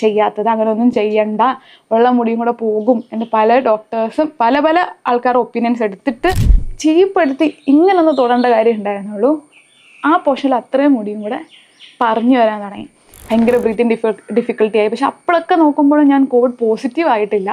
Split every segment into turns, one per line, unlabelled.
ചെയ്യാത്തത് അങ്ങനെയൊന്നും ചെയ്യണ്ട ഉള്ള മുടിയും കൂടെ പോകും എന്ന് പല ഡോക്ടേഴ്സും പല പല ആൾക്കാരുടെ ഒപ്പീനിയൻസ് എടുത്തിട്ട് ചീപ്പ് ചീപ്പെടുത്തി ഇങ്ങനൊന്ന് തൊടേണ്ട കാര്യം ഉണ്ടായിരുന്നുള്ളൂ ആ പോർഷനിൽ അത്രയും മുടിയും കൂടെ പറഞ്ഞു വരാൻ തുടങ്ങി. ഭയങ്കര ബ്രീത്തിങ് ഡിഫി ഡിഫിക്കൽട്ടി ആയി. പക്ഷെ അപ്പോഴൊക്കെ നോക്കുമ്പോഴും ഞാൻ കോവിഡ് പോസിറ്റീവ് ആയിട്ടില്ല.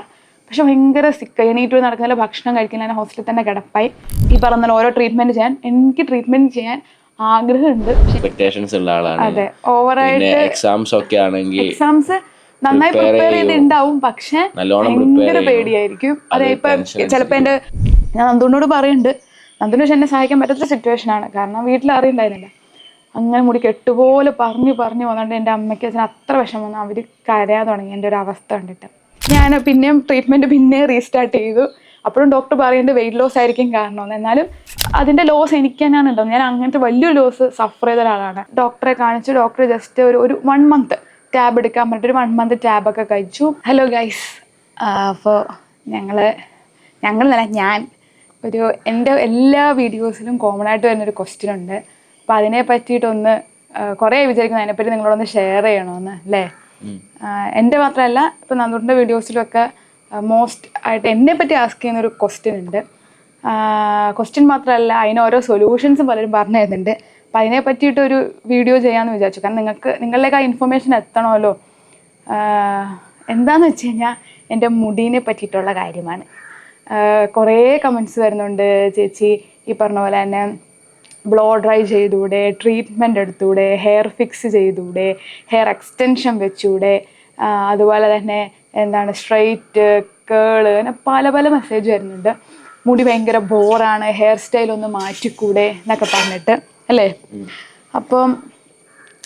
പക്ഷെ ഭയങ്കര സിക്ക് എണീറ്റ് നടക്കുന്നില്ല ഭക്ഷണം കഴിക്കില്ല ഞാൻ ഹോസ്റ്റലിൽ തന്നെ കിടപ്പായി. ഈ പറഞ്ഞ ഓരോ ട്രീറ്റ്മെന്റ് ചെയ്യാൻ എനിക്ക് ട്രീറ്റ്മെന്റ് ചെയ്യാൻ ആഗ്രഹമുണ്ട്.
എക്സ്പെക്ടേഷൻസ് ഉള്ള ആളാണ്.
അതെ ഓവറായിട്ട്
എക്സാംസ് ഒക്കെ ആണെങ്കിൽ
എക്സാംസ് നന്നായി പ്രിപ്പയർ ചെയ്തിണ്ടാവും പക്ഷെ ഭയങ്കര പേടിയായിരിക്കും.
അത്
ഇപ്പൊ ചിലപ്പോ എന്റെ ഞാൻ നന്ദുണ്ണോട് പറയുന്നുണ്ട് നന്ദുവിന് പക്ഷെ എന്നെ സഹായിക്കാൻ പറ്റാത്ത സിറ്റുവേഷൻ ആണ്. കാരണം വീട്ടിൽ അറിയണ്ടായിരുന്നില്ല അങ്ങനെ മുടി കെട്ടുപോലെ പറഞ്ഞു പറഞ്ഞു പോകുന്നുണ്ട് എന്റെ അമ്മയ്ക്ക് അച്ഛന് അത്ര വിഷമം വന്നു. അവർ കരയാൻ തുടങ്ങി. എന്റെ ഒരു അവസ്ഥ കണ്ടിട്ട്. ഞാൻ പിന്നെയും ട്രീറ്റ്മെന്റ് പിന്നെ റീസ്റ്റാർട്ട് ചെയ്തു. അപ്പോഴും ഡോക്ടർ പറയുന്നത് വെയിറ്റ് ലോസ് ആയിരിക്കും കാരണമെന്ന് എന്നാലും അതിന്റെ ലോസ് എനിക്ക് തന്നെയാണ് ഉണ്ടാവും ഞാൻ അങ്ങനത്തെ വലിയൊരു ലോസ് സഫർ ചെയ്ത ഒരാളാണ്. ഡോക്ടറെ കാണിച്ചു. ഡോക്ടർ ജസ്റ്റ് ഒരു ഒരു വൺ മന്ത് ടാബ് എടുക്കാൻ പറഞ്ഞിട്ട് ഒരു വൺ മന്ത് ടാബൊക്കെ കഴിച്ചു. ഹലോ ഗൈസ് അപ്പോൾ ഞങ്ങൾ ഞങ്ങളല്ല ഞാൻ ഒരു എന്റെ എല്ലാ വീഡിയോസിലും കോമൺ ആയിട്ട് വരുന്നൊരു ക്വസ്റ്റ്യൻ ഉണ്ട്. അപ്പോൾ അതിനെ പറ്റിയിട്ടൊന്ന് കുറേ വിചാരിക്കുന്നു. അതിനെപ്പറ്റി നിങ്ങളൊന്ന് ഷെയർ ചെയ്യണമെന്ന് അല്ലേ? എന്റെ മാത്രമല്ല ഇപ്പോൾ നന്ദൂറിന്റെ വീഡിയോസിലൊക്കെ മോസ്റ്റ് ആയിട്ട് എന്നെ പറ്റി ആസ്ക് ചെയ്യുന്ന ഒരു ക്വസ്റ്റ്യൻ ഉണ്ട്. ക്വസ്റ്റ്യൻ മാത്രമല്ല അതിന് ഓരോ സൊല്യൂഷൻസും പലരും പറഞ്ഞു തരുന്നുണ്ട്. അപ്പോൾ അതിനെ പറ്റിയിട്ടൊരു വീഡിയോ ചെയ്യാമെന്ന് വിചാരിച്ചു. കാരണം നിങ്ങൾക്ക് നിങ്ങളിലേക്ക് ആ ഇൻഫർമേഷൻ എത്തണമല്ലോ. എന്താന്ന് വെച്ച് കഴിഞ്ഞാൽ എന്റെ മുടീനെ പറ്റിയിട്ടുള്ള കാര്യമാണ്. കുറേ കമൻസ് വരുന്നുണ്ട്. ചേച്ചി ഈ പറഞ്ഞ പോലെ തന്നെ ബ്ലോ ഡ്രൈ ചെയ്തൂടെ ട്രീറ്റ്മെന്റ് എടുത്തൂടെ ഹെയർ ഫിക്സ് ചെയ്തൂടെ ഹെയർ എക്സ്റ്റൻഷൻ വെച്ചൂടെ അതുപോലെ തന്നെ എന്താണ് സ്ട്രൈറ്റ് കേൾ അങ്ങനെ പല പല മെസ്സേജ് വരുന്നുണ്ട്. മുടി ഭയങ്കര ബോറാണ് ഹെയർ സ്റ്റൈൽ ഒന്ന് മാറ്റിക്കൂടെ എന്നൊക്കെ പറഞ്ഞിട്ട്. അല്ലേ? അപ്പം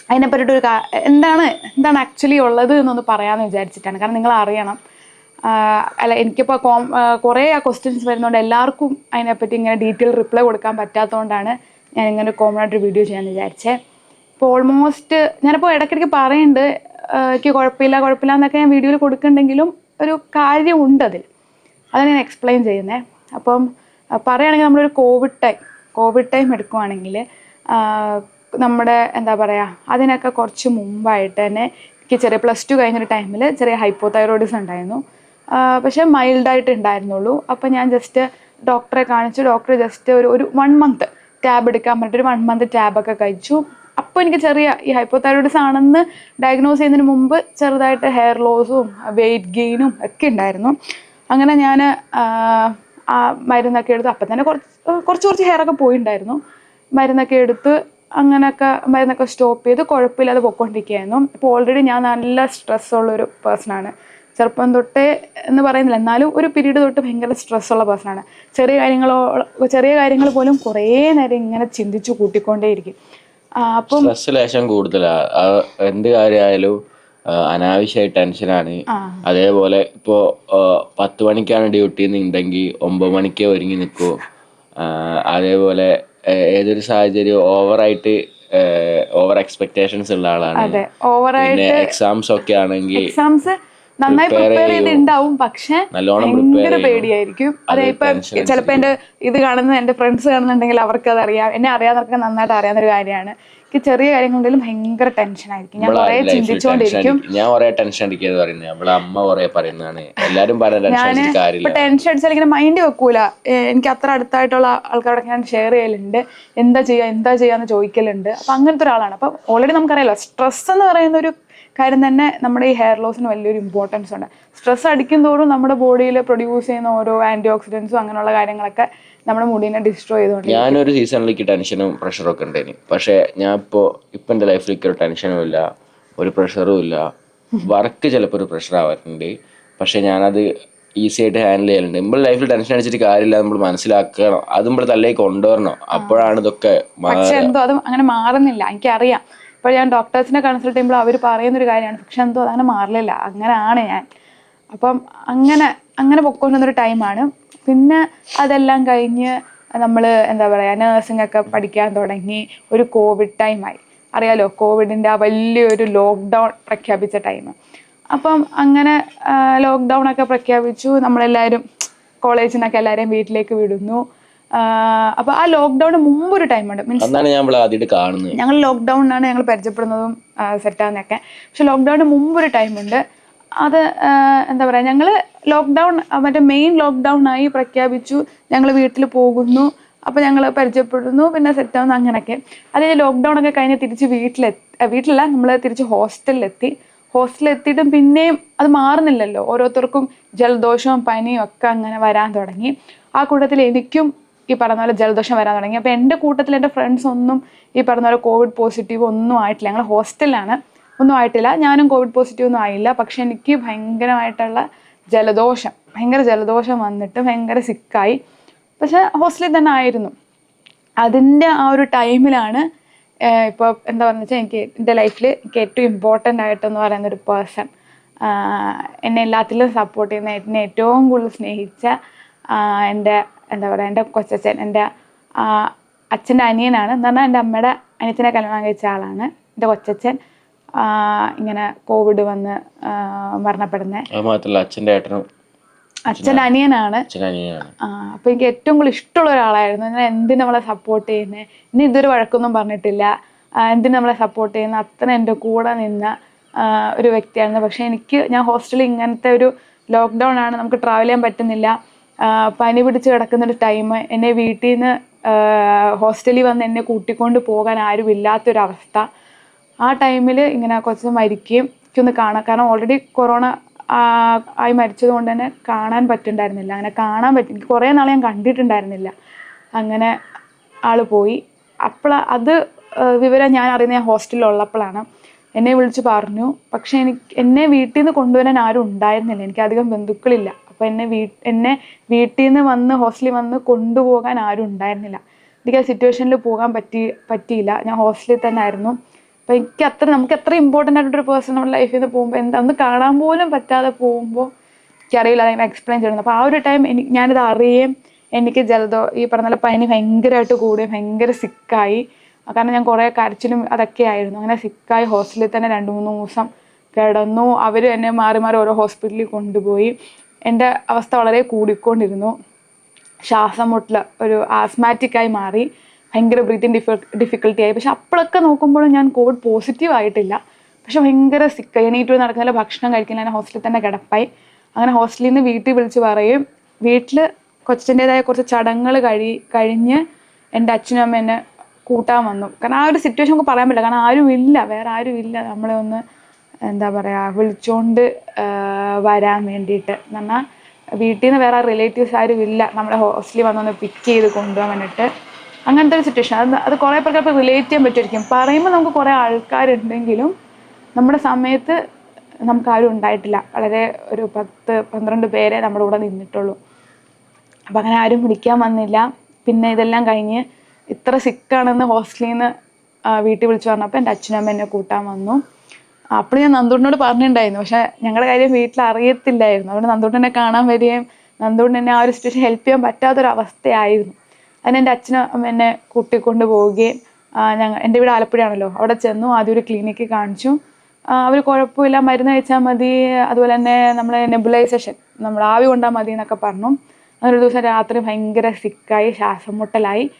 അതിനെ പറ്റിയിട്ടൊരു കാ എന്താണ് എന്താണ് ആക്ച്വലി ഉള്ളത് എന്നൊന്ന് പറയാമെന്ന് വിചാരിച്ചിട്ടാണ്. കാരണം നിങ്ങൾ അറിയണം. അല്ല എനിക്കിപ്പോൾ കോം കുറേ ആ ക്വസ്റ്റ്യൻസ് വരുന്നതുകൊണ്ട് എല്ലാവർക്കും അതിനെപ്പറ്റി ഇങ്ങനെ ഡീറ്റെയിൽ റിപ്ലൈ കൊടുക്കാൻ പറ്റാത്തതുകൊണ്ടാണ് ഞാൻ ഇങ്ങനെ കോമൺ ആയിട്ട് ഒരു വീഡിയോ ചെയ്യാമെന്ന് വിചാരിച്ചത് ഇപ്പോൾ ഓൾമോസ്റ്റ് ഞാനിപ്പോൾ ഇടയ്ക്കിടയ്ക്ക് പറയുന്നുണ്ട് എനിക്ക് കുഴപ്പമില്ല കുഴപ്പമില്ല എന്നൊക്കെ ഞാൻ വീഡിയോയിൽ കൊടുക്കുന്നുണ്ടെങ്കിലും ഒരു കാര്യമുണ്ട് അതിൽ. അതാണ് ഞാൻ എക്സ്പ്ലെയിൻ ചെയ്യുന്നത് അപ്പം പറയുകയാണെങ്കിൽ നമ്മളൊരു കോവിഡ് ടൈം കോവിഡ് ടൈം എടുക്കുവാണെങ്കിൽ നമ്മുടെ എന്താ പറയുക അതിനൊക്കെ കുറച്ച് മുമ്പായിട്ട് തന്നെ എനിക്ക് ചെറിയ പ്ലസ് ടു കഴിഞ്ഞൊരു ടൈമിൽ ചെറിയ ഹൈപ്പോതൈറോയിഡിസം ഉണ്ടായിരുന്നു. പക്ഷേ മൈൽഡായിട്ട് ഉണ്ടായിരുന്നുള്ളൂ അപ്പോൾ ഞാൻ ജസ്റ്റ് ഡോക്ടറെ കാണിച്ചു. ഡോക്ടർ ജസ്റ്റ് ഒരു ഒരു വൺ മന്ത് ടാബ് എടുക്കാൻ പറഞ്ഞിട്ട് ഒരു വൺ മന്ത് ടാബൊക്കെ കഴിച്ചു. അപ്പോൾ എനിക്ക് ചെറിയ ഈ ഹൈപ്പോതൈറോയിഡിസ് ആണെന്ന് ഡയഗ്നോസ് ചെയ്യുന്നതിന് മുമ്പ് ചെറുതായിട്ട് ഹെയർ ലോസും വെയിറ്റ് ഗെയിനും ഒക്കെ ഉണ്ടായിരുന്നു. അങ്ങനെ ഞാൻ ആ മരുന്നൊക്കെ എടുത്ത് അപ്പം തന്നെ കുറച്ച് കുറച്ച് കുറച്ച് ഹെയറൊക്കെ ഒക്കെ പോയിട്ടുണ്ടായിരുന്നു മരുന്നൊക്കെ എടുത്ത് അങ്ങനെയൊക്കെ മരുന്നൊക്കെ സ്റ്റോപ്പ് ചെയ്ത് കുഴപ്പമില്ലാതെ പോയിക്കൊണ്ടിരിക്കുകയായിരുന്നു. ഇപ്പോൾ ഓൾറെഡി ഞാൻ നല്ല സ്ട്രെസ് ഉള്ളൊരു പേഴ്സണാണ് ചെറുപ്പം തൊട്ടേ എന്ന് പറയുന്നില്ല എന്നാലും ഒരു പീരീഡ് തൊട്ട് ഭയങ്കര സ്ട്രെസ്സുള്ള പേഴ്സണാണ് ചെറിയ കാര്യങ്ങളോ ചെറിയ കാര്യങ്ങൾ പോലും കുറേ നേരം ഇങ്ങനെ ചിന്തിച്ചു കൂട്ടിക്കൊണ്ടേയിരിക്കും. അപ്പം
സ്ട്രെസ് ലേശം കൂടുതലാ. ആ, എന്ത് കാര്യമായാലും അനാവശ്യമായി ടെൻഷനാണ് അതേപോലെ ഇപ്പോ പത്ത് മണിക്കാണ് ഡ്യൂട്ടി എന്നുണ്ടെങ്കിൽ ഒമ്പത് മണിക്കേ ഒരുങ്ങി നിൽക്കൂ അതേപോലെ ഏതൊരു സാഹചര്യം ഓവറായിട്ട് ഓവർ എക്സ്പെക്ടേഷൻസ് ഉള്ള ആളാണ്.
അതെ ഓവറായിട്ട്
എക്സാംസ് ഒക്കെ ആണെങ്കിൽ
എക്സാംസ് നന്നായി പ്രിപ്പയർ ചെയ്തിണ്ടാവും പക്ഷെ ഭയങ്കര പേടിയായിരിക്കും.
അതെ
ഇപ്പൊ ചിലപ്പോ എന്റെ ഇത് കാണുന്ന എന്റെ ഫ്രണ്ട്സ് കാണുന്നുണ്ടെങ്കിൽ അവർക്ക് അത് അറിയാം എന്നെ അറിയാവുന്നവർക്ക് നന്നായിട്ട് അറിയാവുന്ന ഒരു കാര്യമാണ്. ചെറിയ ചെറിയ കാര്യങ്ങളുണ്ടെങ്കിലും ഭയങ്കര ടെൻഷൻ ആയിരിക്കും. ഞാൻ കുറെ ചിന്തിച്ചുകൊണ്ടിരിക്കും
ഞാൻ കുറെ ടെൻഷൻ അടിക്കുന്നത് പറയുന്നത്. നമ്മളെ അമ്മ കുറെ പറയുന്നതാണ്. എല്ലാരും അടിച്ചിട്ട്
ഇപ്പൊ ടെൻഷൻ അടിച്ചാൽ ഇങ്ങനെ മൈൻഡ് വെക്കൂല. എനിക്ക് അത്ര അടുത്തായിട്ടുള്ള ആൾക്കാരോടൊക്കെ ഞാൻ ഷെയർ ചെയ്യലുണ്ട്. എന്താ ചെയ്യാ എന്താ ചെയ്യാന്ന് ചോദിക്കലുണ്ട്. അപ്പൊ അങ്ങനത്തെ ഒരാളാണ്. അപ്പൊ ഓൾറെഡി നമുക്കറിയാലോ സ്ട്രെസ് എന്ന് പറയുന്ന ഒരു കാര്യം തന്നെ നമ്മുടെ ഈ ഹെയർ ലോസിന് വലിയൊരു ഇമ്പോർട്ടൻസ് ഉണ്ട്. സ്ട്രെസ് അടിക്കും തോറും നമ്മുടെ ബോഡിയിൽ പ്രൊഡ്യൂസ് ചെയ്യുന്ന ഓരോ ആന്റി ഓക്സിഡൻസും അങ്ങനെയുള്ള കാര്യങ്ങളൊക്കെ നമ്മുടെ മുടിനെ ഡിസ്ട്രോയ് ചെയ്തുകൊണ്ട്
ഞാനൊരു സീസണിലേക്ക് ടെൻഷനും പ്രഷറും ഒക്കെ ഉണ്ടായിരുന്നു പക്ഷേ ഞാൻ ഇപ്പോൾ ഇപ്പം എന്റെ ലൈഫിലേക്ക് ഒരു ടെൻഷനും ഇല്ല ഒരു പ്രഷറും ഇല്ല. വർക്ക് ചിലപ്പോൾ ഒരു പ്രഷർ ആവാറുണ്ട്. പക്ഷേ ഞാനത് ഈസി ആയിട്ട് ഹാൻഡിൽ ചെയ്യലുണ്ട്. നമ്മൾ ലൈഫിൽ ടെൻഷൻ അടിച്ചിട്ട് കാര്യമില്ല നമ്മൾ മനസ്സിലാക്കണം. അത് നമ്മൾ തലേക്ക് കൊണ്ടുവരണം. അപ്പോഴാണ് ഇതൊക്കെ
പക്ഷെ എന്തോ അത് അങ്ങനെ മാറുന്നില്ല. എനിക്കറിയാം. ഇപ്പോൾ ഞാൻ ഡോക്ടേഴ്സിനെ കൺസൾട്ട് ചെയ്യുമ്പോൾ അവർ പറയുന്നൊരു കാര്യമാണ്. പക്ഷെ എന്തോ അതാണ് മാറില്ല അങ്ങനെയാണ് ഞാൻ. അപ്പം അങ്ങനെ അങ്ങനെ പൊക്കോണ്ടുന്നൊരു ടൈമാണ് പിന്നെ അതെല്ലാം കഴിഞ്ഞ് നമ്മൾ എന്താ പറയുക നേഴ്സിംഗ് ഒക്കെ പഠിക്കാൻ തുടങ്ങി. ഒരു കോവിഡ് ടൈമായി അറിയാലോ കോവിഡിന്റെ ആ വലിയൊരു ലോക്ക്ഡൗൺ പ്രഖ്യാപിച്ച ടൈം അപ്പം അങ്ങനെ ലോക്ക്ഡൗൺ ഒക്കെ പ്രഖ്യാപിച്ചു. നമ്മളെല്ലാവരും കോളേജിൽ നിന്നൊക്കെ എല്ലാവരെയും വീട്ടിലേക്ക് വിടുന്നു. അപ്പോൾ ആ ലോക്ക്ഡൌണ് മുമ്പ് ഒരു ഉണ്ട്. മീൻസ്
കാണുന്നത്.
ഞങ്ങൾ ലോക്ക്ഡൌണിനാണ് ഞങ്ങൾ പരിചയപ്പെടുന്നതും സെറ്റാകുന്നതൊക്കെ പക്ഷെ ലോക്ക്ഡൌണിന് മുമ്പ് ഒരു ഉണ്ട്. അത് എന്താ പറയുക ഞങ്ങൾ ലോക്ക്ഡൗൺ മറ്റേ മെയിൻ ലോക്ക്ഡൗൺ ആയി പ്രഖ്യാപിച്ചു. ഞങ്ങൾ വീട്ടിൽ പോകുന്നു. അപ്പോൾ ഞങ്ങൾ പരിചയപ്പെടുന്നു. പിന്നെ സെറ്റ് സെറ്റാവുന്നു അങ്ങനെയൊക്കെ അത് ലോക്ക്ഡൗൺ ഒക്കെ കഴിഞ്ഞ് തിരിച്ച് വീട്ടിലെത്തി വീട്ടിലല്ല നമ്മൾ തിരിച്ച് ഹോസ്റ്റലിലെത്തി ഹോസ്റ്റലിൽ എത്തിയിട്ടും പിന്നെയും അത് മാറുന്നില്ലല്ലോ. ഓരോരുത്തർക്കും ജലദോഷവും പനിയും ഒക്കെ അങ്ങനെ വരാൻ തുടങ്ങി. ആ കൂട്ടത്തിൽ എനിക്കും ഈ പറഞ്ഞ പോലെ ജലദോഷം വരാൻ തുടങ്ങി. അപ്പോൾ എന്റെ കൂട്ടത്തിൽ എന്റെ ഫ്രണ്ട്സ് ഒന്നും ഈ പറഞ്ഞ പോലെ കോവിഡ് പോസിറ്റീവ് ഒന്നും ആയിട്ടില്ല. ഞങ്ങൾ ഹോസ്റ്റലിലാണ് ഒന്നും ആയിട്ടില്ല. ഞാനും കോവിഡ് പോസിറ്റീവ് ഒന്നും ആയില്ല. പക്ഷെ എനിക്ക് ഭയങ്കരമായിട്ടുള്ള ജലദോഷം ഭയങ്കര ജലദോഷം വന്നിട്ട് ഭയങ്കര സിക്കായി പക്ഷെ ഹോസ്റ്റലിൽ തന്നെ ആയിരുന്നു. അതിന്റെ ആ ഒരു ടൈമിലാണ് ഇപ്പോൾ എന്താ പറയുക വെച്ചാൽ എനിക്ക് എന്റെ ലൈഫിൽ എനിക്ക് ഏറ്റവും ഇമ്പോർട്ടന്റ് ആയിട്ടെന്ന് പറയുന്ന ഒരു പേഴ്സൺ എന്നെ എല്ലാത്തിലും സപ്പോർട്ട് ചെയ്യുന്ന എന്നെ ഏറ്റവും കൂടുതൽ സ്നേഹിച്ച എന്റെ എന്താ പറയുക എന്റെ കൊച്ചച്ഛൻ എന്റെ അച്ഛന്റെ അനിയനാണ്. എന്ന് പറഞ്ഞാൽ എന്റെ അമ്മയുടെ അനിയത്തിനെ കല്യാണം കഴിച്ച ആളാണ്. എന്റെ കൊച്ചച്ഛൻ ഇങ്ങനെ കോവിഡ് വന്ന് മരണപ്പെടുന്നത്
അച്ഛന്റെ ഏട്ടനും
അച്ഛന്റെ അനിയനാണ്. അപ്പം എനിക്ക് ഏറ്റവും കൂടുതൽ ഇഷ്ടമുള്ള ഒരാളായിരുന്നു. ഞാൻ എന്തിനു നമ്മളെ സപ്പോർട്ട് ചെയ്യുന്നത് ഇനി ഇതൊരു വഴക്കൊന്നും പറഞ്ഞിട്ടില്ല. എന്തിനു നമ്മളെ സപ്പോർട്ട് ചെയ്യുന്ന? അത്ര എന്റെ കൂടെ നിന്ന ഒരു വ്യക്തിയായിരുന്നു. പക്ഷേ എനിക്ക് ഞാൻ ഹോസ്റ്റലിൽ ഇങ്ങനത്തെ ഒരു ലോക്ക്ഡൗൺ ആണ് നമുക്ക് ട്രാവൽ ചെയ്യാൻ പറ്റുന്നില്ല. പനി പിടിച്ച് കിടക്കുന്ന ഒരു ടൈം എന്നെ വീട്ടിൽ നിന്ന് ഹോസ്റ്റലിൽ വന്ന് എന്നെ കൂട്ടിക്കൊണ്ട് പോകാൻ ആരും ഇല്ലാത്തൊരവസ്ഥ. ആ ടൈമിൽ ഇങ്ങനെ കുറച്ച് മരിക്കുകയും എനിക്കൊന്ന് കാണാം. കാരണം ഓൾറെഡി കൊറോണ ആയി മരിച്ചത് കൊണ്ട് തന്നെ കാണാൻ പറ്റുന്നുണ്ടായിരുന്നില്ല അങ്ങനെ കാണാൻ പറ്റും എനിക്ക് കുറേ നാൾ ഞാൻ കണ്ടിട്ടുണ്ടായിരുന്നില്ല. അങ്ങനെ ആൾ പോയി. അപ്പോൾ അത് വിവരം ഞാൻ അറിയുന്നത് ഞാൻ ഹോസ്റ്റലിൽ ഉള്ളപ്പോഴാണ് എന്നെ വിളിച്ച് പറഞ്ഞു. പക്ഷേ എനിക്ക് എന്നെ വീട്ടിൽ നിന്ന് കൊണ്ടുവരാൻ ആരും ഉണ്ടായിരുന്നില്ല. എനിക്ക് അധികം ബന്ധുക്കളില്ല. അപ്പോൾ എന്നെ വീ എന്നെ വീട്ടിൽ നിന്ന് വന്ന് ഹോസ്റ്റലിൽ വന്ന് കൊണ്ടുപോകാൻ ആരും ഉണ്ടായിരുന്നില്ല. എനിക്ക് ആ സിറ്റുവേഷനിൽ പോകാൻ പറ്റി പറ്റിയില്ല. ഞാൻ ഹോസ്റ്റലിൽ തന്നെ ആയിരുന്നു അപ്പോൾ എനിക്ക് അത്ര നമുക്ക് എത്ര ഇമ്പോർട്ടന്റ് ആയിട്ടൊരു പേഴ്സൺ നമ്മുടെ ലൈഫിൽ നിന്ന് പോകുമ്പോൾ എന്താ ഒന്ന് കാണാൻ പോലും പറ്റാതെ പോകുമ്പോൾ എനിക്കറിയില്ല അതെങ്ങനെ എക്സ്പ്ലെയിൻ ചെയ്യണം അപ്പോൾ ആ ഒരു ടൈം എനിക്ക് ഞാനിത് അറിയുകയും എനിക്ക് ജലദോ ഈ പറഞ്ഞ പനി ഭയങ്കരമായിട്ട് കൂടി ഭയങ്കര സിക്കായി കാരണം ഞാൻ കുറേ കരച്ചിലും അതൊക്കെ ആയിരുന്നു. അങ്ങനെ സിക്കായി ഹോസ്റ്റലിൽ തന്നെ രണ്ട് മൂന്ന് ദിവസം കിടന്നു. അവർ എന്നെ മാറി മാറി ഓരോ ഹോസ്പിറ്റലിൽ കൊണ്ടുപോയി. എന്റെ അവസ്ഥ വളരെ കൂടിക്കൊണ്ടിരുന്നു. ശ്വാസം മുട്ടൽ ഒരു ആസ്മാറ്റിക്കായി മാറി. ഭയങ്കര ബ്രീത്തിങ് ഡിഫി ഡിഫിക്കൽട്ടി ആയി. പക്ഷെ അപ്പോഴൊക്കെ നോക്കുമ്പോഴും ഞാൻ കോവിഡ് പോസിറ്റീവ് ആയിട്ടില്ല. പക്ഷെ ഭയങ്കര സിക്ക് എണീറ്റ് നടക്കുന്നില്ല ഭക്ഷണം കഴിക്കില്ല ഞാൻ ഹോസ്റ്റലിൽ തന്നെ കിടപ്പായി. അങ്ങനെ ഹോസ്റ്റലിൽ നിന്ന് വീട്ടിൽ വിളിച്ച് പറയും. വീട്ടിൽ കൊച്ചിന്റെതായ കുറച്ച് ചടങ്ങുകൾ കഴി കഴിഞ്ഞ് എന്റെ അച്ഛനും അമ്മ എന്നെ കൂട്ടാൻ വന്നു. കാരണം ആ ഒരു സിറ്റുവേഷൻ നമുക്ക് പറയാൻ പറ്റില്ല. കാരണം ആരും ഇല്ല വേറെ ആരും ഇല്ല നമ്മളെ ഒന്ന് എന്താ പറയുക വിളിച്ചോണ്ട് വരാൻ വേണ്ടിയിട്ട്. എന്ന് പറഞ്ഞാൽ വീട്ടിൽ നിന്ന് വേറെ റിലേറ്റീവ്സ് ആരും ഇല്ല. നമ്മുടെ ഹോസ്റ്റലിൽ വന്നൊന്ന് പിക്ക് ചെയ്ത് കൊണ്ടുപോകാൻ വേണ്ടിയിട്ട് അങ്ങനത്തെ ഒരു സിറ്റുവേഷൻ അത് അത് കുറേ പേർക്ക് അപ്പോൾ റിലേറ്റ് ചെയ്യാൻ പറ്റുമായിരിക്കും. പറയുമ്പോൾ നമുക്ക് കുറേ ആൾക്കാരുണ്ടെങ്കിലും നമ്മുടെ സമയത്ത് നമുക്ക് ആരും ഉണ്ടായിട്ടില്ല. വളരെ ഒരു പത്ത് പന്ത്രണ്ട് പേരെ നമ്മുടെ കൂടെ നിന്നിട്ടുള്ളൂ. അപ്പം അങ്ങനെ ആരും വിളിക്കാൻ വന്നില്ല. പിന്നെ ഇതെല്ലാം കഴിഞ്ഞ് ഇത്ര സിക്കാണെന്ന് ഹോസ്റ്റലിൽ നിന്ന് വീട്ടിൽ വിളിച്ച് പറഞ്ഞപ്പോൾ എന്റെ അച്ഛനും എന്നെ കൂട്ടാൻ വന്നു. അപ്പോൾ ഞാൻ നന്ദൂട്ടിനോട് പറഞ്ഞിട്ടുണ്ടായിരുന്നു പക്ഷെ ഞങ്ങളുടെ കാര്യം വീട്ടിൽ അറിയത്തില്ലായിരുന്നു അതുകൊണ്ട് നന്ദൂട്ടിനെ കാണാൻ വരികയും നന്ദൂട്ടിന് ആ ഒരു സിറ്റുവേഷൻ ഹെൽപ്പ് ചെയ്യാൻ പറ്റാത്തൊരവസ്ഥയായിരുന്നു. അതിന് എന്റെ അച്ഛനും എന്നെ കൂട്ടിക്കൊണ്ട് പോവുകയും ഞങ്ങൾ എന്റെ വീട് ആലപ്പുഴയാണല്ലോ. അവിടെ ചെന്നു ആദ്യം ഒരു ക്ലിനിക്കിൽ കാണിച്ചു. അവർ കുഴപ്പമില്ല മരുന്ന് കഴിച്ചാൽ മതി. അതുപോലെ തന്നെ നമ്മളെ നെബുലൈസേഷൻ നമ്മൾ ആവി കൊണ്ടാൽ മതി എന്നൊക്കെ പറഞ്ഞു. അങ്ങനെ ഒരു ദിവസം രാത്രി ഭയങ്കര സിക്കായി ശ്വാസം മുട്ടലായി.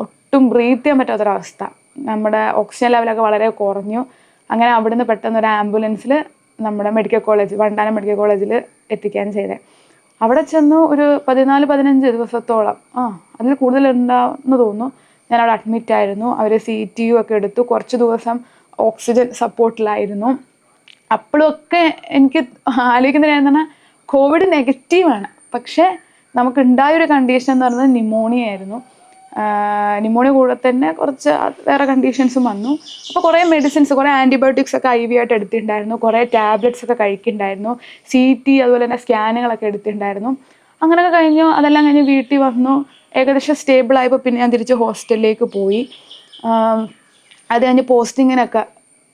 ഒട്ടും ബ്രീത്ത് ചെയ്യാൻ പറ്റാത്തൊരവസ്ഥ. നമ്മുടെ ഓക്സിജൻ ലെവലൊക്കെ വളരെ കുറഞ്ഞു. അങ്ങനെ അവിടുന്ന് പെട്ടെന്ന് ഒരു ആംബുലൻസിൽ നമ്മുടെ മെഡിക്കൽ കോളേജ് വണ്ടാനം മെഡിക്കൽ കോളേജിൽ എത്തിക്കാൻ ചെയ്തേ. അവിടെ ചെന്നു ഒരു പതിനാല് പതിനഞ്ച് ദിവസത്തോളം. ആ അതിൽ കൂടുതൽ ഉണ്ടാവുമെന്ന് തോന്നുന്നു. ഞാൻ അവിടെ അഡ്മിറ്റ് ആയിരുന്നു. അവർ സി ടി യു ഒക്കെ എടുത്തു. കുറച്ച് ദിവസം ഓക്സിജൻ സപ്പോർട്ടിലായിരുന്നു അപ്പോഴൊക്കെ എനിക്ക് ആലോചിക്കുന്ന എന്ന് പറഞ്ഞാൽ കോവിഡ് നെഗറ്റീവാണ് പക്ഷേ നമുക്ക് ഉണ്ടായൊരു കണ്ടീഷൻ എന്ന് പറയുന്നത് ന്യൂമോണിയ ആയിരുന്നു. ന്യൂമോണിയ കൂടെ തന്നെ കുറച്ച് വേറെ കണ്ടീഷൻസും വന്നു. അപ്പോൾ കുറേ മെഡിസിൻസ് കുറേ ആന്റിബയോട്ടിക്സ് ഒക്കെ ഐ വി ആയിട്ട് എടുത്തിട്ടുണ്ടായിരുന്നു. കുറേ ടാബ്ലറ്റ്സ് ഒക്കെ കഴിക്കുന്നുണ്ടായിരുന്നു. സി ടി അതുപോലെ തന്നെ സ്കാനുകളൊക്കെ എടുത്തിട്ടുണ്ടായിരുന്നു. അങ്ങനെയൊക്കെ കഴിഞ്ഞു അതെല്ലാം കഴിഞ്ഞ് വീട്ടിൽ വന്നു. ഏകദേശം സ്റ്റേബിൾ ആയപ്പോൾ പിന്നെ ഞാൻ തിരിച്ച് ഹോസ്റ്റലിലേക്ക് പോയി. അത് കഴിഞ്ഞ് പോസ്റ്റിങ്ങിനൊക്കെ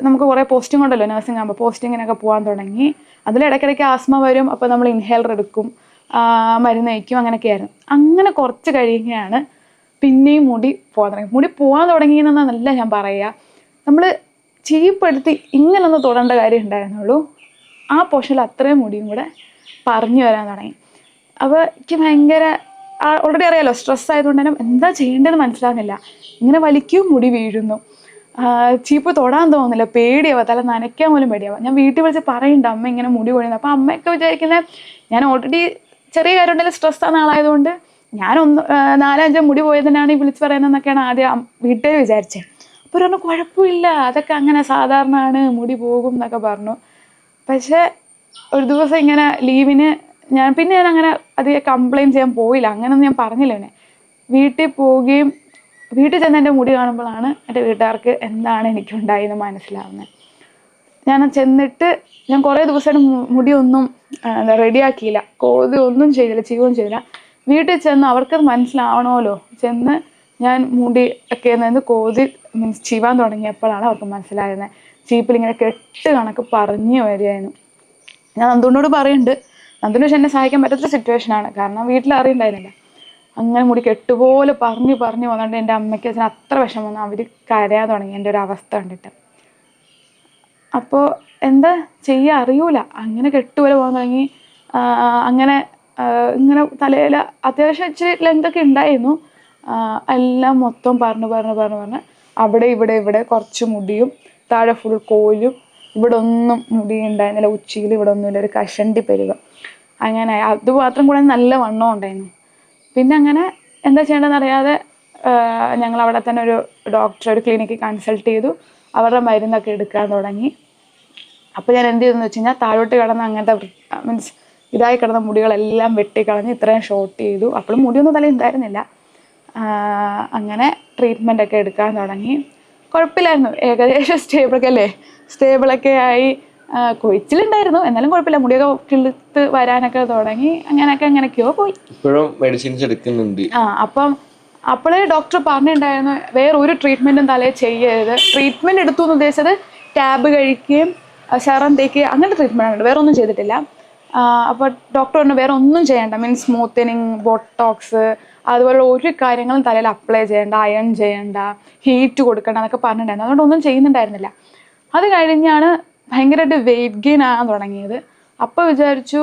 നമുക്ക് കുറേ പോസ്റ്റിംഗ് ഉണ്ടല്ലോ നഴ്സിംഗ് ആകുമ്പോൾ പോസ്റ്റിങ്ങിനൊക്കെ പോകാൻ തുടങ്ങി. അതിൽ ഇടയ്ക്കിടയ്ക്ക് ആസ്മ വരും അപ്പോൾ നമ്മൾ ഇൻഹേലർ എടുക്കും. മരുന്ന് കഴിക്കും അങ്ങനെയൊക്കെയായിരുന്നു. അങ്ങനെ കുറച്ച് കഴിയുകയാണ്. പിന്നെയും മുടി പോകാൻ തുടങ്ങി. മുടി പോകാൻ തുടങ്ങിയെന്നല്ല ഞാൻ പറയുക നമ്മൾ ചീപ്പെടുത്തി ഇങ്ങനൊന്ന് തൊടേണ്ട കാര്യം ഉണ്ടായിരുന്നുള്ളൂ. ആ പോഷനിൽ അത്രയും മുടിയും കൂടെ പറഞ്ഞു വരാൻ തുടങ്ങി. അപ്പോൾ എനിക്ക് ഭയങ്കര ഓൾറെഡി അറിയാലോ സ്ട്രെസ് ആയതുകൊണ്ട് തന്നെ എന്താ ചെയ്യേണ്ടതെന്ന് മനസ്സിലാകുന്നില്ല ഇങ്ങനെ വലിക്കും മുടി വീഴുന്നു. ചീപ്പ് തൊടാൻ തോന്നുന്നില്ല. പേടിയാവുക തല നനയ്ക്കാൻ പോലും പേടിയാവുക ഞാൻ വീട്ടിൽ വിളിച്ച് പറയുന്നുണ്ട് അമ്മ ഇങ്ങനെ മുടി കൊഴിയുന്നു. അപ്പോൾ അമ്മയൊക്കെ വിചാരിക്കുന്നത് ഞാൻ ഓൾറെഡി ചെറിയ കാര്യം ഉണ്ടെങ്കിൽ സ്ട്രെസ് ആകുന്ന ആളായതുകൊണ്ട് ഞാനൊന്ന് ഒന്ന് നാലഞ്ചോ മുടി പോയതിനാണ് ഈ വിളിച്ചു പറയുന്നതെന്നൊക്കെയാണ് ആദ്യം വീട്ടിൽ വിചാരിച്ചത്. അപ്പോൾ പറഞ്ഞു കുഴപ്പമില്ല അതൊക്കെ അങ്ങനെ സാധാരണയാണ് മുടി പോകും എന്നൊക്കെ പറഞ്ഞു. പക്ഷേ ഒരു ദിവസം ഇങ്ങനെ ലീവിന് ഞാൻ പിന്നെ ഞാൻ അങ്ങനെ അധികം കംപ്ലയിന്റ് ചെയ്യാൻ പോയില്ല അങ്ങനെയൊന്നും ഞാൻ പറഞ്ഞില്ല പിന്നെ വീട്ടിൽ പോവുകയും വീട്ടിൽ ചെന്ന് എന്റെ മുടി കാണുമ്പോഴാണ് എന്റെ വീട്ടുകാർക്ക് എന്താണ് എനിക്കുണ്ടായെന്ന് മനസ്സിലാവുന്നത്. ഞാൻ ചെന്നിട്ട് ഞാൻ കുറേ ദിവസമായിട്ട് മുടിയൊന്നും എന്താ റെഡിയാക്കിയില്ല കോതി ഒന്നും ചെയ്തില്ല ചെയ്യുകയും ചെയ്തില്ല. വീട്ടിൽ ചെന്ന് അവർക്കത് മനസ്സിലാവണമല്ലോ. ചെന്ന് ഞാൻ മുടി ഒക്കെ നിന്ന് കോതി മീൻസ് ചീവാൻ തുടങ്ങിയപ്പോഴാണ് അവർക്ക് മനസ്സിലായിരുന്നത് ചീപ്പിൽ ഇങ്ങനെ കെട്ട് കണക്ക് പറഞ്ഞു വരികയായിരുന്നു. ഞാൻ നന്ദുവിനോട് പറയുന്നുണ്ട് നന്ദുവിന് പക്ഷെ എന്നെ സഹായിക്കാൻ പറ്റാത്ത സിറ്റുവേഷൻ ആണ്. കാരണം വീട്ടിൽ അറിയണ്ടായിരുന്നില്ല അങ്ങനെ മുടി കെട്ടുപോലെ പറഞ്ഞു പറഞ്ഞു വന്നുകൊണ്ട് എന്റെ അമ്മയ്ക്ക് അച്ഛന് അത്ര വിഷമം വന്നു. അവർ കരയാൻ തുടങ്ങി. എന്റെ ഒരു അവസ്ഥ കണ്ടിട്ട്. അപ്പോൾ എന്താ ചെയ്യുക അറിയൂല. അങ്ങനെ കെട്ടുപോലെ പോകാൻ തുടങ്ങി. അങ്ങനെ ഇങ്ങനെ തലയിൽ അത്യാവശ്യം ഇച്ചിരി ലെങ്തൊക്കെ ഉണ്ടായിരുന്നു. എല്ലാം മൊത്തം പറഞ്ഞു പറഞ്ഞു പറഞ്ഞു പറഞ്ഞ്. അവിടെ ഇവിടെ ഇവിടെ കുറച്ച് മുടിയും താഴെ ഫുൾ കോലും ഇവിടെ ഒന്നും മുടി ഉണ്ടായിരുന്നില്ല ഉച്ചയിൽ ഇവിടെ ഒന്നുമില്ല ഒരു കഷണ്ടി പെരുക അങ്ങനെ അത് മാത്രം കൂടെ നല്ല വണ്ണം ഉണ്ടായിരുന്നു. പിന്നെ അങ്ങനെ എന്താ ചെയ്യേണ്ടതെന്ന് അറിയാതെ ഞങ്ങൾ അവിടെ തന്നെ ഒരു ഡോക്ടർ ഒരു ക്ലിനിക്കിൽ കൺസൾട്ട് ചെയ്തു. അവരുടെ മരുന്നൊക്കെ എടുക്കാൻ തുടങ്ങി. അപ്പോൾ ഞാൻ എന്ത് ചെയ്തെന്ന് വെച്ച് കഴിഞ്ഞാൽ താഴോട്ട് കിടന്ന് അങ്ങനത്തെ മീൻസ് ഇതായി കിടന്ന മുടികളെല്ലാം വെട്ടിക്കളഞ്ഞ് ഇത്രയും ഷോർട്ട് ചെയ്തു. അപ്പോഴും മുടിയൊന്നും തല ഉണ്ടായിരുന്നില്ല അങ്ങനെ ട്രീറ്റ്മെന്റ് ഒക്കെ എടുക്കാൻ തുടങ്ങി. കുഴപ്പമില്ലായിരുന്നു. ഏകദേശം സ്റ്റേബിളൊക്കെ അല്ലേ? സ്റ്റേബിളൊക്കെ ആയി. കൊഴിച്ചിലുണ്ടായിരുന്നു എന്നാലും കുഴപ്പമില്ല. മുടിയൊക്കെ കിളുത്ത് വരാനൊക്കെ തുടങ്ങി. അങ്ങനെയൊക്കെ അങ്ങനെയൊക്കെയോ പോയി.
ഇപ്പോഴും മെഡിസിൻസ് എടുക്കുന്നുണ്ട്.
ആ അപ്പം അപ്പോഴേ ഡോക്ടർ പറഞ്ഞിട്ടുണ്ടായിരുന്നു വേറെ ഒരു ട്രീറ്റ്മെന്റും തലേ ചെയ്യരുത്. ട്രീറ്റ്മെന്റ് എടുത്തു എന്ന് ഉദ്ദേശിച്ചത് ടാബ് കഴിക്കുകയും ശരം തേക്കുകയും അങ്ങനത്തെ ട്രീറ്റ്മെന്റ് ഉണ്ട് വേറെ ഒന്നും ചെയ്തിട്ടില്ല. അപ്പോൾ ഡോക്ടർ പറഞ്ഞു വേറെ ഒന്നും ചെയ്യേണ്ട. മീൻസ് സ്മൂത്തനിങ് ബോട്ടോക്സ് അതുപോലെ ഒരു കാര്യങ്ങളും തലയിൽ അപ്ലൈ ചെയ്യേണ്ട അയൺ ചെയ്യേണ്ട ഹീറ്റ് കൊടുക്കേണ്ട എന്നൊക്കെ പറഞ്ഞിട്ടുണ്ടായിരുന്നു. അതുകൊണ്ട് ഒന്നും ചെയ്യുന്നുണ്ടായിരുന്നില്ല. അത് കഴിഞ്ഞാണ് ഭയങ്കരമായിട്ട് വെയിറ്റ് ഗെയിൻ ആകാൻ തുടങ്ങിയത്. അപ്പോൾ വിചാരിച്ചു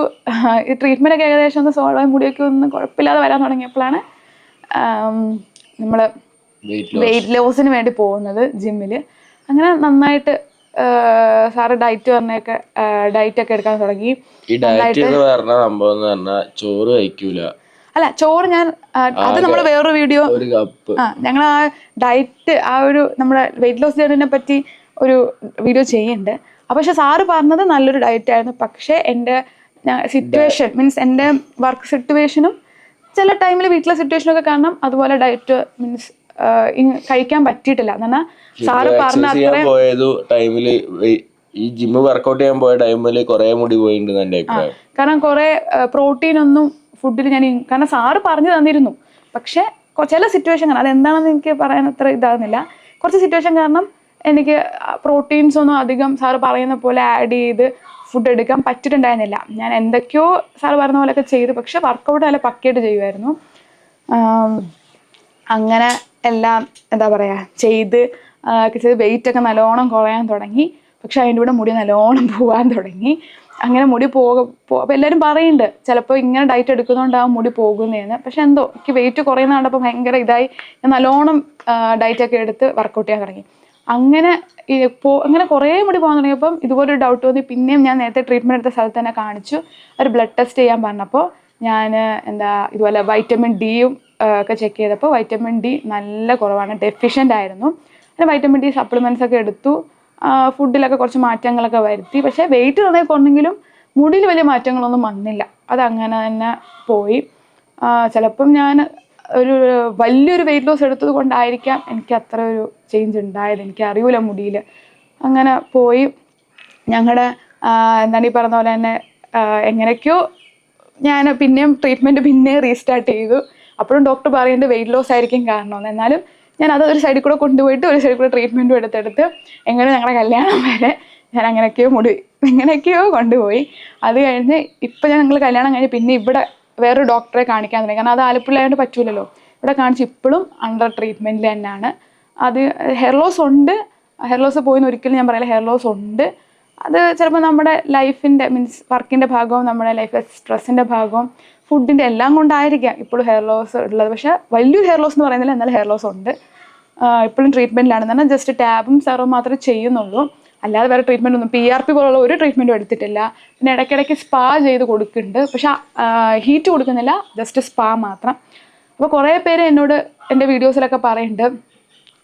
ഈ ട്രീറ്റ്മെന്റ് ഒക്കെ ഏകദേശം ഒന്ന് സോൾവ് ആയി മുടിയൊക്കെ ഒന്ന് കുഴപ്പമില്ലാതെ വരാൻ തുടങ്ങിയപ്പോഴാണ് നമ്മൾ
വെയിറ്റ്
വെയിറ്റ് ലോസിന് വേണ്ടി പോകുന്നത് ജിമ്മിൽ അങ്ങനെ നന്നായിട്ട് സാറ് ഡയറ്റ് പറഞ്ഞൊക്കെ ഡയറ്റ് ഒക്കെ എടുക്കാൻ തുടങ്ങി.
ഈ ഡയറ്റ് എന്ന് പറഞ്ഞ സംഭവം എന്ന് പറഞ്ഞാൽ ചോറ് കഴിക്കൂല.
അല്ല ചോറ് ഞാൻ അത് നമ്മൾ വേറൊരു വീഡിയോ
ഒരു കപ്പ്
ആ ഞങ്ങൾ ആ ഡയറ്റ് ആ ഒരു നമ്മുടെ വെയിറ്റ് ലോസ് ജേണിനെ പറ്റി ഒരു വീഡിയോ ചെയ്യുന്നുണ്ട് അപ്പോൾ പക്ഷെ സാറ് പറഞ്ഞത് നല്ലൊരു ഡയറ്റ് ആയിരുന്നു. പക്ഷേ എന്റെ സിറ്റുവേഷൻ മീൻസ് എന്റെ വർക്ക് സിറ്റുവേഷനും ചില ടൈമിൽ വീട്ടിലെ സിറ്റുവേഷനൊക്കെ കാരണം അതുപോലെ ഡയറ്റ് മീൻസ് കഴിക്കാൻ പറ്റിയിട്ടില്ല. എന്നാ സാറ് പറഞ്ഞ
പോയത് ടൈമിൽ ഈ ജിമ്മ് വർക്കൗട്ട് ചെയ്യാൻ പോയ ടൈമിൽ കുറെ മുടി പോയിട്ടുണ്ട് എന്റെ
കാരണം കുറേ പ്രോട്ടീൻ ഒന്നും ഫുഡിൽ ഞാൻ കാരണം സാറ് പറഞ്ഞു തന്നിരുന്നു. പക്ഷെ ചില സിറ്റുവേഷൻ കാരണം അതെന്താണെന്ന് എനിക്ക് പറയാൻ അത്ര ഇതാകുന്നില്ല കുറച്ച് സിറ്റുവേഷൻ കാരണം എനിക്ക് പ്രോട്ടീൻസ് ഒന്നും അധികം സാറ് പറയുന്ന പോലെ ആഡ് ചെയ്ത് ഫുഡ് എടുക്കാൻ പറ്റിയിട്ടുണ്ടായിരുന്നില്ല. ഞാൻ എന്തൊക്കെയോ സാറ് പറഞ്ഞ പോലെയൊക്കെ ചെയ്തു. പക്ഷെ വർക്കൗട്ട് നല്ല പക്കയായിട്ട് ചെയ്യുമായിരുന്നു അങ്ങനെ എല്ലാം എന്താ പറയുക ചെയ്ത് കിട്ടിയത് വെയിറ്റ് ഒക്കെ നല്ലോണം കുറയാൻ തുടങ്ങി. പക്ഷെ അതിന്റെ കൂടെ മുടി നല്ലോണം പോകാൻ തുടങ്ങി. അങ്ങനെ മുടി പോക അപ്പോൾ എല്ലാവരും പറയുന്നുണ്ട് ചിലപ്പോൾ ഇങ്ങനെ ഡയറ്റ് എടുക്കുന്നതുകൊണ്ടാവും മുടി പോകുന്നതെന്ന് പക്ഷെ എന്തോ എനിക്ക് വെയിറ്റ് കുറയുന്ന കണ്ടപ്പോൾ ഭയങ്കര ഇതായി. ഞാൻ നല്ലോണം ഡയറ്റൊക്കെ എടുത്ത് വർക്കൗട്ട് ചെയ്യാൻ തുടങ്ങി. അങ്ങനെ പോ അങ്ങനെ കുറേ മുടി പോകാൻ തുടങ്ങിയപ്പം ഇതുപോലെ ഒരു ഡൗട്ട് തോന്നി പിന്നെയും ഞാൻ നേരത്തെ ട്രീറ്റ്മെന്റ് എടുത്ത സ്ഥലത്ത് തന്നെ കാണിച്ചു. ഒരു ബ്ലഡ് ടെസ്റ്റ് ചെയ്യാൻ പറഞ്ഞപ്പോൾ ഞാൻ എന്താ ഇതുപോലെ വൈറ്റമിൻ ഡിയും ഒക്കെ ചെക്ക് ചെയ്തപ്പോൾ വൈറ്റമിൻ ഡി നല്ല കുറവാണ് ഡെഫിഷ്യന്റ് ആയിരുന്നു. അങ്ങനെ വൈറ്റമിൻ ഡി സപ്ലിമെന്റ്സ് ഒക്കെ എടുത്തു. ഫുഡിലൊക്കെ കുറച്ച് മാറ്റങ്ങളൊക്കെ വരുത്തി. പക്ഷേ വെയിറ്റ് നന്നായി കുറഞ്ഞെങ്കിലും മുടിയിൽ വലിയ മാറ്റങ്ങളൊന്നും വന്നില്ല. അതങ്ങനെ തന്നെ പോയി. ചിലപ്പം ഞാൻ ഒരു വലിയൊരു വെയിറ്റ് ലോസ് എടുത്തത് കൊണ്ടായിരിക്കാം എനിക്ക് അത്ര ഒരു ചേഞ്ച് ഉണ്ടായത്. എനിക്ക് അറിയൂല മുടിയിൽ. അങ്ങനെ പോയി. ഞങ്ങളുടെ എന്താണ് ഈ പറഞ്ഞ പോലെ തന്നെ എങ്ങനെയൊക്കെയോ ഞാൻ പിന്നെയും ട്രീറ്റ്മെന്റ് പിന്നെ റീസ്റ്റാർട്ട് ചെയ്തു. അപ്പോഴും ഡോക്ടർ പറയുന്നത് വെയിറ്റ് ലോസ് ആയിരിക്കും കാരണമെന്ന് എന്നാലും ഞാൻ അത് ഒരു സൈഡിൽ കൂടെ കൊണ്ടുപോയിട്ട് ഒരു സൈഡിൽ കൂടെ ട്രീറ്റ്മെന്റും എടുത്തെടുത്ത് എങ്ങനെ ഞങ്ങളുടെ കല്യാണം വരെ ഞാൻ അങ്ങനെയൊക്കെയോ മുടി എങ്ങനെയൊക്കെയോ കൊണ്ടുപോയി. അത് കഴിഞ്ഞ് ഇപ്പം ഞങ്ങൾ കല്യാണം കഴിഞ്ഞ് പിന്നെ ഇവിടെ വേറൊരു ഡോക്ടറെ കാണിക്കാൻ തുടങ്ങി. കാരണം അത് ആലപ്പുഴയായിട്ട് പറ്റൂലല്ലോ. ഇവിടെ കാണിച്ച് ഇപ്പോഴും അണ്ടർ ട്രീറ്റ്മെന്റിൽ തന്നെയാണ് അത് ഹെയർ ലോസ് ഉണ്ട്. ഹെയർ ലോസ് പോയിന്ന് ഒരിക്കലും ഞാൻ പറയില്ല. ഹെയർ ലോസ് ഉണ്ട്. അത് ചിലപ്പോൾ നമ്മുടെ ലൈഫിന്റെ മീൻസ് വർക്കിന്റെ ഭാഗവും നമ്മുടെ ലൈഫ് സ്ട്രെസ്സിന്റെ ഭാഗവും ഫുഡിന്റെ എല്ലാം കൊണ്ടായിരിക്കാം ഇപ്പോഴും ഹെയർ ലോസ് ഉള്ളത്. പക്ഷേ വലിയ ഹെയർ ലോസ് എന്ന് പറയുന്നില്ല എന്നാലും ഹെയർ ലോസ് ഉണ്ട്. ഇപ്പോഴും ട്രീറ്റ്മെന്റിലാണ് പറഞ്ഞാൽ ജസ്റ്റ് ടാബും സെറും മാത്രമേ ചെയ്യുന്നുള്ളൂ. അല്ലാതെ വേറെ ട്രീറ്റ്മെന്റ് ഒന്നും പി ആർ പി പോലുള്ള ഒരു ട്രീറ്റ്മെന്റും എടുത്തിട്ടില്ല. പിന്നെ ഇടയ്ക്കിടയ്ക്ക് സ്പാ ചെയ്ത് കൊടുക്കുന്നുണ്ട്. പക്ഷേ ഹീറ്റ് കൊടുക്കുന്നില്ല ജസ്റ്റ് സ്പാ മാത്രം. അപ്പോൾ കുറേ പേര് എന്നോട് എന്റെ വീഡിയോസിലൊക്കെ പറയുന്നുണ്ട്.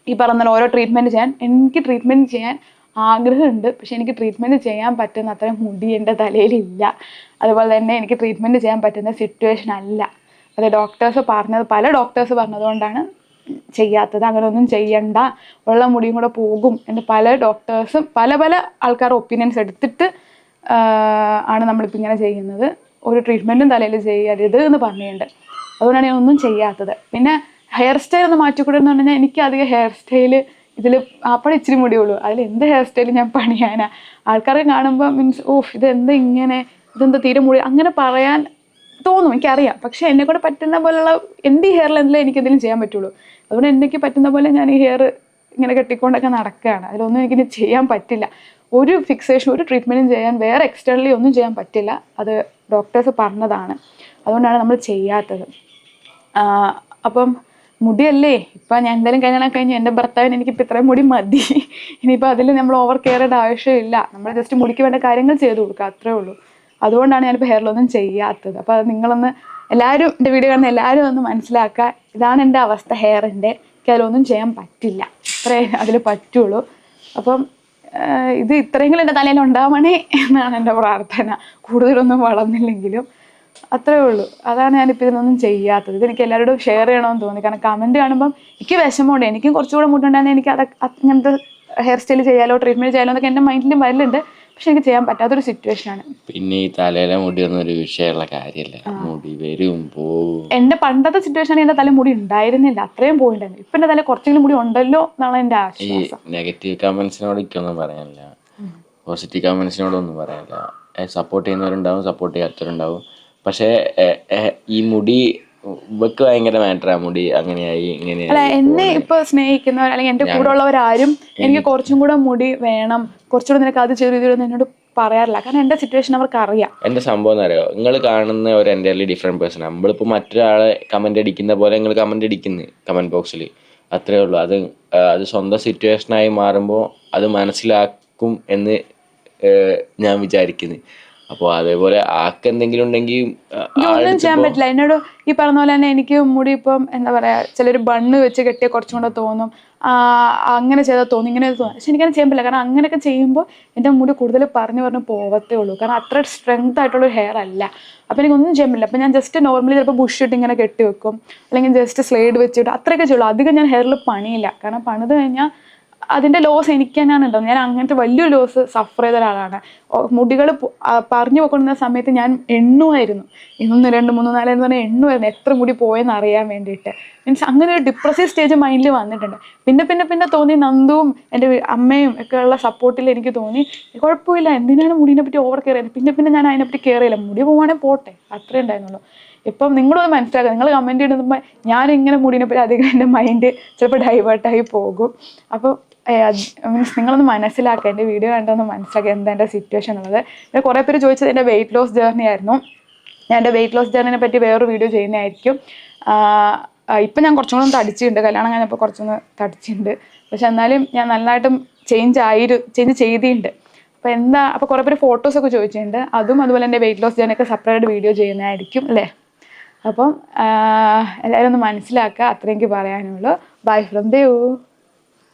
ഈ പറഞ്ഞ ഓരോ ട്രീറ്റ്മെന്റ് ചെയ്യാൻ എനിക്ക് ട്രീറ്റ്മെന്റ് ചെയ്യാൻ ആഗ്രഹമുണ്ട്. പക്ഷെ എനിക്ക് ട്രീറ്റ്മെന്റ് ചെയ്യാൻ പറ്റുന്ന അത്രയും മുടി എന്റെ തലയിലില്ല. അതുപോലെ തന്നെ എനിക്ക് ട്രീറ്റ്മെന്റ് ചെയ്യാൻ പറ്റുന്ന സിറ്റുവേഷൻ അല്ല. അത് ഡോക്ടേഴ്സ് പറഞ്ഞത് പല ഡോക്ടേഴ്സ് പറഞ്ഞതുകൊണ്ടാണ് ചെയ്യാത്തത്. അങ്ങനെ ഒന്നും ചെയ്യണ്ട. ഉള്ള മുടിയും കൂടെ പോകും എന്ന് പല ഡോക്ടേഴ്സും പല പല ആൾക്കാർ ഒപ്പീനിയൻസ് എടുത്തിട്ട് ആണ് നമ്മളിപ്പോൾ ഇങ്ങനെ ചെയ്യുന്നത്. ഒരു ട്രീറ്റ്മെന്റും തലയിൽ ചെയ്യരുത് എന്ന് പറഞ്ഞിട്ടുണ്ട്. അതുകൊണ്ടാണ് ഞാൻ ഒന്നും ചെയ്യാത്തത്. പിന്നെ ഹെയർ സ്റ്റൈൽ ഒന്ന് മാറ്റിക്കൂടെ എന്ന് പറഞ്ഞാൽ എനിക്ക് അധികം ഹെയർ സ്റ്റൈൽ ഇതിൽ അപ്പോഴേ ഇച്ചിരി മുടിയുള്ളൂ. അതിൽ എന്ത് ഹെയർ സ്റ്റൈൽ ഞാൻ പണിയാനാ? ആൾക്കാരെ കാണുമ്പോൾ മീൻസ് ഓഫ് ഇതെന്താ ഇങ്ങനെ ഇതെന്താ തീരെ മുടി അങ്ങനെ പറയാൻ തോന്നും എനിക്കറിയാം. പക്ഷേ എന്നെ കൂടെ പറ്റുന്ന പോലെയുള്ള എന്റെ ഈ ഹെയറിൽ എന്തെങ്കിലും എനിക്ക് എന്തെങ്കിലും ചെയ്യാൻ പറ്റുള്ളൂ. അതുകൊണ്ട് എനിക്ക് പറ്റുന്ന പോലെ ഞാൻ ഈ ഹെയർ ഇങ്ങനെ കെട്ടിക്കൊണ്ടൊക്കെ നടക്കുകയാണ് അതിലൊന്നും എനിക്ക് ചെയ്യാൻ പറ്റില്ല. ഒരു ഫിക്സേഷൻ ഒരു ട്രീറ്റ്മെന്റും ചെയ്യാൻ വേറെ എക്സ്റ്റേണലി ഒന്നും ചെയ്യാൻ പറ്റില്ല. അത് ഡോക്ടേഴ്സ് പറഞ്ഞതാണ്. അതുകൊണ്ടാണ് നമ്മൾ ചെയ്യാത്തത്. അപ്പം മുടിയല്ലേ? ഇപ്പം ഞാൻ എന്തായാലും കല്യാണം കഴിഞ്ഞു എന്റെ ഭർത്താവിന് എനിക്കിപ്പോൾ ഇത്രയും മുടി മതി. ഇനിയിപ്പോൾ അതിൽ നമ്മൾ ഓവർ കെയർ ചെയ്യേണ്ട ആവശ്യമില്ല നമ്മൾ ജസ്റ്റ് മുടിക്ക് വേണ്ട കാര്യങ്ങൾ ചെയ്തു കൊടുക്കുക അത്രേ ഉള്ളൂ. അതുകൊണ്ടാണ് ഞാനിപ്പോൾ ഹെയറിലൊന്നും ചെയ്യാത്തത്. അപ്പോൾ അത് നിങ്ങളൊന്ന് എല്ലാവരും എന്റെ വീഡിയോ കാണുന്ന എല്ലാവരും ഒന്ന് മനസ്സിലാക്കുക. ഇതാണ് എന്റെ അവസ്ഥ ഹെയറിന്റെ എനിക്ക് അതിലൊന്നും ചെയ്യാൻ പറ്റില്ല. അത്രേ അതിൽ പറ്റുള്ളൂ. അപ്പം ഇത് ഇത്രയെങ്കിലും എന്റെ തലയിൽ ഉണ്ടാവണേ എന്നാണ് എന്റെ പ്രാർത്ഥന. കൂടുതലൊന്നും വളർന്നില്ലെങ്കിലും. അത്രേ ഉള്ളൂ. അതാണ് ഞാനിപ്പോൾ ഇതിനൊന്നും ചെയ്യാത്തത്. ഇത് എനിക്ക് എല്ലാവരോടും ഷെയർ ചെയ്യണമെന്ന് തോന്നി. കാരണം കമന്റ് കാണുമ്പം എനിക്ക് വിഷമമുണ്ട്. എനിക്കും കുറച്ചുകൂടെ മുട്ടുണ്ടായിരുന്നു. എനിക്ക് അത് അങ്ങനത്തെ ഹെയർ സ്റ്റൈൽ ചെയ്യാലോ ട്രീറ്റ്മെന്റ് ചെയ്യാലോ എന്നൊക്കെ എന്റെ മൈൻഡിലും വരലുണ്ട്. പക്ഷെ എനിക്ക് ചെയ്യാൻ പറ്റാത്തൊരു സിറ്റുവേഷനാണ്
പിന്നെ ഈ തലയിലെ മുടി ഒരു വിഷയമുള്ള കാര്യമല്ല. മുടി വരും പോവും.
എന്റെ പണ്ടത്തെ സിറ്റുവേഷൻ എന്റെ തല മുടി ഉണ്ടായിരുന്നില്ല. അത്രയും പോയിട്ടുണ്ടായിരുന്നു ഇപ്പം എന്റെ തല കുറച്ചെങ്കിലും മുടി ഉണ്ടല്ലോ എന്നാണ്
എന്റെ
ആശ്വാസം.
നെഗറ്റീവ് കമൻസിനോട് എനിക്കൊന്നും പറയാനില്ല. പോസിറ്റീവ് കമന്റ്സിനോട് ഒന്നും പറയാനില്ല. സപ്പോർട്ട് ചെയ്യുന്നവരുണ്ടാവും സപ്പോർട്ട് ചെയ്യാത്തവരുണ്ടാവും. പക്ഷേ ഈ മുടി ഇവക്ക് ഭയങ്കര മാറ്ററാ മുടി അങ്ങനെയായി
അല്ല
ഇങ്ങനെയായി
എന്നെ ഇപ്പൊ സ്നേഹിക്കുന്നവർ അല്ലെങ്കിൽ എന്റെ കൂടെ ഉള്ളവരാരും എനിക്ക് കുറച്ചും കൂടെ മുടി വേണം. കുറച്ചുകൂടെ നിനക്ക് അത് ചെയ്തു ഇത് ചെയ്തു എന്നോട് പറയാറില്ല. കാരണം എന്റെ സിറ്റുവേഷൻ അവർക്ക് അറിയാം
എന്റെ സംഭവം അറിയോ? നിങ്ങൾ കാണുന്ന ഒരു എന്റെ ഡിഫറെന്റ് പേഴ്സൺ നമ്മളിപ്പോൾ മറ്റൊരാളെ കമന്റ് അടിക്കുന്ന പോലെ നിങ്ങൾ കമന്റ് അടിക്കുന്നു കമന്റ് ബോക്സിൽ അത്രേ ഉള്ളൂ. അത് അത് സ്വന്തം സിറ്റുവേഷനായി മാറുമ്പോൾ അത് മനസ്സിലാക്കും എന്ന് ഞാൻ വിചാരിക്കുന്നു. അപ്പോൾ അതേപോലെ ആക്ക് എന്തെങ്കിലും ഉണ്ടെങ്കിൽ
ഒന്നും ചെയ്യാൻ പറ്റില്ല എന്നോട് ഈ പറഞ്ഞ പോലെ തന്നെ എനിക്ക് മുടി ഇപ്പം എന്താ പറയാ ചിലർ ബണ്ണ് വെച്ച് കെട്ടിയ കുറച്ചും കൂടെ തോന്നും. അങ്ങനെ ചെയ്താൽ തോന്നും ഇങ്ങനെ തോന്നും. പക്ഷെ എനിക്കങ്ങനെ ചെയ്യാൻ പറ്റില്ല. കാരണം അങ്ങനെയൊക്കെ ചെയ്യുമ്പോൾ എന്റെ മുടി കൂടുതൽ പറഞ്ഞു പറഞ്ഞു പോവത്തേ ഉള്ളൂ. കാരണം അത്ര സ്ട്രെങ്ത് ആയിട്ടുള്ള ഒരു ഹെയർ അല്ല. അപ്പൊ എനിക്ക് ഒന്നും ചെയ്യാൻ പറ്റില്ല. അപ്പോൾ ഞാൻ ജസ്റ്റ് നോർമലി ചിലപ്പോൾ ബുഷ് ഇട്ട് ഇങ്ങനെ കെട്ടി വെക്കും. അല്ലെങ്കിൽ ജസ്റ്റ് സ്ലൈഡ് വെച്ചിട്ട് അത്രയൊക്കെ ചെയ്യുള്ളൂ. അധികം ഞാൻ ഹെയറിൽ പണിയില്ല. കാരണം പണിത് കഴിഞ്ഞാൽ അതിന്റെ ലോസ് എനിക്ക് തന്നെയാണ് ഉണ്ടാവും ഞാൻ അങ്ങനത്തെ വലിയൊരു ലോസ് സഫർ ചെയ്ത ഒരാളാണ്. മുടികൾ പറഞ്ഞു പോയിക്കൊണ്ടിരുന്ന സമയത്ത് ഞാൻ എണ്ണുമായിരുന്നു. ഇന്നൊന്ന് രണ്ട് മൂന്ന് നാല് എന്ന് പറഞ്ഞാൽ എണ്ണുമായിരുന്നു. എത്ര മുടി പോയെന്ന് അറിയാൻ വേണ്ടിയിട്ട്. മീൻസ് അങ്ങനെ ഒരു ഡിപ്രസീവ് സ്റ്റേജ് മൈൻഡിൽ വന്നിട്ടുണ്ട്. പിന്നെ പിന്നെ പിന്നെ തോന്നി നന്ദുവും എന്റെ അമ്മയും ഒക്കെ ഉള്ള സപ്പോർട്ടിൽ എനിക്ക് തോന്നി കുഴപ്പമില്ല എന്തിനാണ് മുടിനെ പറ്റി ഓവർ കെയർ ചെയ്യുന്നത്? പിന്നെ പിന്നെ ഞാൻ അതിനെപ്പറ്റി കെയർ ചെയ്യില്ല. മുടി പോവാണെങ്കിൽ പോട്ടെ അത്രേ ഉണ്ടായിരുന്നുള്ളൂ. ഇപ്പം നിങ്ങളൊന്ന് മനസ്സിലാക്കുക നിങ്ങൾ കമന്റ് ഇടുമ്പോൾ ഞാൻ ഇങ്ങനെ മുടിനെ പറ്റി അധികം എന്റെ മൈൻഡ് ചിലപ്പോൾ ഡൈവേർട്ടായി പോകും. അപ്പോൾ മീൻസ് നിങ്ങളൊന്ന് മനസ്സിലാക്കുക എന്റെ വീഡിയോ കണ്ടൊന്ന് മനസ്സിലാക്കുക എന്താ എന്റെ സിറ്റുവേഷൻ എന്നുള്ളത് പിന്നെ കുറേ പേര് ചോദിച്ചത് എന്റെ വെയിറ്റ് ലോസ് ജേർണി ആയിരുന്നു. ഞാൻ എന്റെ വെയിറ്റ് ലോസ് ജേർണിനെ പറ്റി വേറൊരു വീഡിയോ ചെയ്യുന്നതായിരിക്കും. ഇപ്പം ഞാൻ കുറച്ചും കൂടെ തടിച്ചിട്ടുണ്ട്. കല്യാണം കഴിഞ്ഞപ്പോൾ കുറച്ചൊന്ന് തടിച്ചിട്ടുണ്ട്. പക്ഷെ എന്നാലും ഞാൻ നന്നായിട്ടും ചേഞ്ച് ആയിരു ചേഞ്ച് ചെയ്തിട്ടുണ്ട്. അപ്പോൾ എന്താ അപ്പോൾ കുറേ പേര് ഫോട്ടോസൊക്കെ ചോദിച്ചിട്ടുണ്ട്. അതും അതുപോലെ എന്റെ വെയിറ്റ് ലോസ് ജേർണിയൊക്കെ സെപ്പറേറ്റ് വീഡിയോ ചെയ്യുന്നതായിരിക്കും അല്ലേ? അപ്പം എല്ലാവരും ഒന്ന് മനസ്സിലാക്കുക. അത്രയും എനിക്ക് പറയാനുള്ളൂ. Bye from Devu